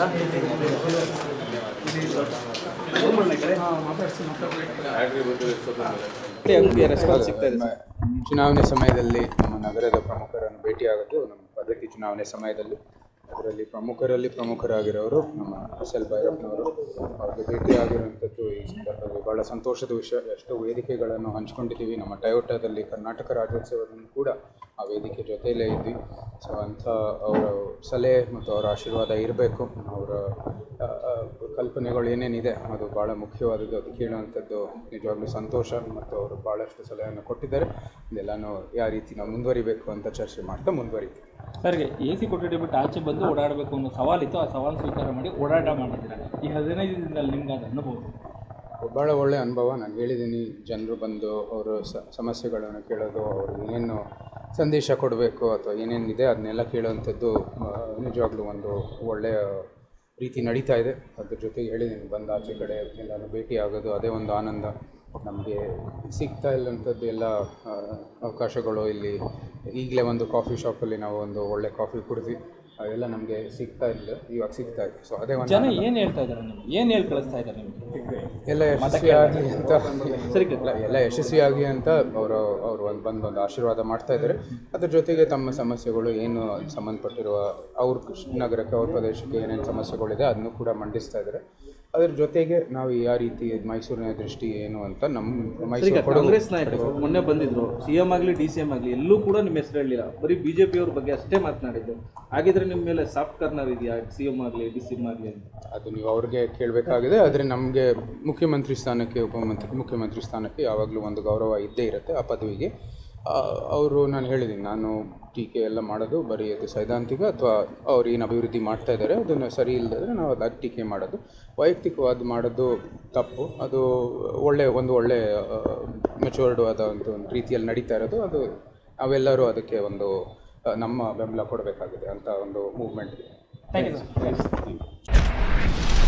Gracias. ಚುನಾವಣೆ ಸಮಯದಲ್ಲಿ ನಮ್ಮ ನಗರದ ಪ್ರಮುಖರನ್ನು ಭೇಟಿಯಾಗೋದು ನಮ್ಮ ಪದ್ಧತಿ ಚುನಾವಣೆ ಸಮಯದಲ್ಲಿ. ಅದರಲ್ಲಿ ಪ್ರಮುಖರಲ್ಲಿ ಪ್ರಮುಖರಾಗಿರೋರು ನಮ್ಮ ಎಸ್ ಎಲ್ ಭೈರಪ್ಪನವರು. ಅವ್ರಿಗೆ ಭೇಟಿಯಾಗಿರುವಂಥದ್ದು ಈ ಸಂದರ್ಭದಲ್ಲಿ ಬಹಳ ಸಂತೋಷದ ವಿಷಯ. ಎಷ್ಟು ವೇದಿಕೆಗಳನ್ನು ಹಂಚ್ಕೊಂಡಿದ್ದೀವಿ. ನಮ್ಮ ಟಯೋಟಾದಲ್ಲಿ ಕರ್ನಾಟಕ ರಾಜ್ಯೋತ್ಸವದಲ್ಲಿ ಕೂಡ ಆ ವೇದಿಕೆ ಜೊತೆಯಲ್ಲೇ ಇದ್ವಿ. ಸೊ ಅಂಥ ಅವರ ಸಲಹೆ ಮತ್ತು ಅವರ ಆಶೀರ್ವಾದ ಇರಬೇಕು. ಅವರ ಕಲ್ಪನೆಗಳು ಏನೇನಿದೆ ಅದು ಭಾಳ ಮುಖ್ಯವಾದದ್ದು ಅದು ಕೇಳುವಂಥದ್ದು ನಿಜವಾಗ್ಲೂ ಸಂತೋಷ ಮತ್ತು ಅವರು ಭಾಳಷ್ಟು ಸಲಹೆಯನ್ನು ಕೊಟ್ಟಿದ್ದಾರೆ. ಇದೆಲ್ಲನೂ ಯಾವ ರೀತಿ ನಾವು ಮುಂದುವರಿಬೇಕು ಅಂತ ಚರ್ಚೆ ಮಾಡ್ತಾ ಮುಂದುವರಿತೀವಿ. ಸರ್ಗೆ ಎ ಸಿ ಕೊಠಡಿ ಬಿಟ್ಟು ಆಚೆ ಬಂದು ಓಡಾಡಬೇಕು ಅನ್ನೋ ಸವಾಲಿತ್ತು ಆ ಸವಾಲು ಸ್ವೀಕಾರ ಮಾಡಿ ಓಡಾಟ ಮಾಡಿದ್ದಾರೆ ಈ ಹದಿನೈದು ದಿನದಲ್ಲಿ ನಿಮ್ಗೆ ಅದು ಅನುಭವ? ಭಾಳ ಒಳ್ಳೆಯ ಅನುಭವ. ನಾನು ಹೇಳಿದ್ದೀನಿ ಜನರು ಬಂದು ಅವರು ಸ ಸಮಸ್ಯೆಗಳನ್ನು ಕೇಳೋದು ಅವರು ಏನು ಸಂದೇಶ ಕೊಡಬೇಕು ಅಥವಾ ಏನೇನಿದೆ ಅದನ್ನೆಲ್ಲ ಕೇಳುವಂಥದ್ದು ನಿಜವಾಗ್ಲೂ ಒಂದು ಒಳ್ಳೆಯ ರೀತಿ ನಡೀತಾ ಇದೆ. ಅದ್ರ ಜೊತೆಗೆ ಹೇಳಿದ್ದೀನಿ ಬಂದ ಆಚೆ ಕಡೆ ಎಲ್ಲರೂ ಭೇಟಿ ಆಗೋದು ಅದೇ ಒಂದು ಆನಂದ. ನಮಗೆ ಸಿಗ್ತಾ ಇಲ್ಲಂಥದ್ದು ಎಲ್ಲ ಅವಕಾಶಗಳು ಇಲ್ಲಿ. ಈಗಲೇ ಒಂದು ಕಾಫಿ ಶಾಪಲ್ಲಿ ನಾವು ಒಂದು ಒಳ್ಳೆ ಕಾಫಿ ಕುಡಿದ್ವಿ. ಅದೆಲ್ಲ ನಮಗೆ ಸಿಗ್ತಾ ಇಲ್ಲ ಇವಾಗ ಸಿಗ್ತಾ ಇದೆ. ಸೊ ಅದೇ ಒಂದು ಜನ ಏನು ಹೇಳ್ತಾ ಇದ್ದಾರೆ ನಿಮ್ಗೆ? ಏನು ಹೇಳಿ ಕಳಿಸ್ತಾ ಇದ್ದಾರೆ ನಿಮಗೆ? ಎಲ್ಲ ಯಶಸ್ವಿಯಾಗಿ ಅಂತ ಸರಿ ಎಲ್ಲ ಯಶಸ್ವಿಯಾಗಿ ಅಂತ ಅವರು ಅವರು ಒಂದು ಬಂದು ಒಂದು ಆಶೀರ್ವಾದ ಮಾಡ್ತಾ ಇದ್ದಾರೆ. ಅದ್ರ ಜೊತೆಗೆ ತಮ್ಮ ಸಮಸ್ಯೆಗಳು ಏನು ಸಂಬಂಧಪಟ್ಟಿರುವ ಅವ್ರ ಕೃಷ್ಣ ನಗರಕ್ಕೆ ಅವ್ರ ಪ್ರದೇಶಕ್ಕೆ ಏನೇನು ಸಮಸ್ಯೆಗಳಿದೆ ಅದನ್ನು ಕೂಡ ಮಂಡಿಸ್ತಾ ಇದ್ದಾರೆ. ಅದ್ರ ಜೊತೆಗೆ ನಾವು ಯಾವ ರೀತಿ ಮೈಸೂರಿನ ದೃಷ್ಟಿ ಏನು ಅಂತ ನಮ್ಮ ಮೈಸೂರು ಕೊಡಗು ಕಾಂಗ್ರೆಸ್ ನಾಯಕರು ಮೊನ್ನೆ ಬಂದಿದ್ರು ಸಿ ಎಂ ಆಗಲಿ ಡಿ ಸಿ ಎಂ ಆಗಲಿ ಎಲ್ಲೂ ಕೂಡ ನಿಮ್ಮ ಹೆಸರು ಹೇಳಿಲ್ಲ. ಬರೀ ಬಿ ಜೆ ಪಿಯವ್ರ ಬಗ್ಗೆ ಅಷ್ಟೇ ಮಾತನಾಡಿದ್ದು. ಹಾಗಿದ್ರೆ ನಿಮ್ಮ ಮೇಲೆ ಸಾಫ್ಟ್ ಕಾರ್ನರ್ ಇದೆಯಾ? ಸಿ ಎಂ ಆಗಲಿ ಡಿ ಸಿ ಎಂ ಆಗಲಿ ಅಂತ. ಅದು ನೀವು ಅವ್ರಿಗೆ ಕೇಳಬೇಕಾಗಿದೆ ಆದರೆ ನಮಗೆ ಮುಖ್ಯಮಂತ್ರಿ ಸ್ಥಾನಕ್ಕೆ ಉಪಮಂತ್ರಿ ಮುಖ್ಯಮಂತ್ರಿ ಸ್ಥಾನಕ್ಕೆ ಯಾವಾಗಲೂ ಒಂದು ಗೌರವ ಇದ್ದೇ ಇರುತ್ತೆ ಆ ಪದವಿಗೆ. ಅವರು ನಾನು ಹೇಳಿದ್ದೀನಿ ನಾನು ಟೀಕೆ ಎಲ್ಲ ಮಾಡೋದು ಬರೀ ಅದು ಸೈದ್ಧಾಂತಿಕ ಅಥವಾ ಅವ್ರು ಏನು ಅಭಿವೃದ್ಧಿ ಮಾಡ್ತಾ ಇದ್ದಾರೆ ಅದನ್ನು ಸರಿ ಇಲ್ಲದ್ರೆ ನಾವು ಅದು ಟೀಕೆ ಮಾಡೋದು. ವೈಯಕ್ತಿಕವಾದ ಮಾಡೋದು ತಪ್ಪು. ಅದು ಒಳ್ಳೆ ಒಂದು ಒಳ್ಳೆ ಮೆಚೂರ್ಡ್ ಆದ ಒಂದು ಒಂದು ರೀತಿಯಲ್ಲಿ ನಡೀತಾ ಇರೋದು ಅದು ನಾವೆಲ್ಲರೂ ಅದಕ್ಕೆ ಒಂದು ನಮ್ಮ ಬೆಂಬಲ ಕೊಡಬೇಕಾಗಿದೆ ಅಂತ ಒಂದು ಮೂವ್ಮೆಂಟ್ಗೆ ಥ್ಯಾಂಕ್ ಯು ಸರ್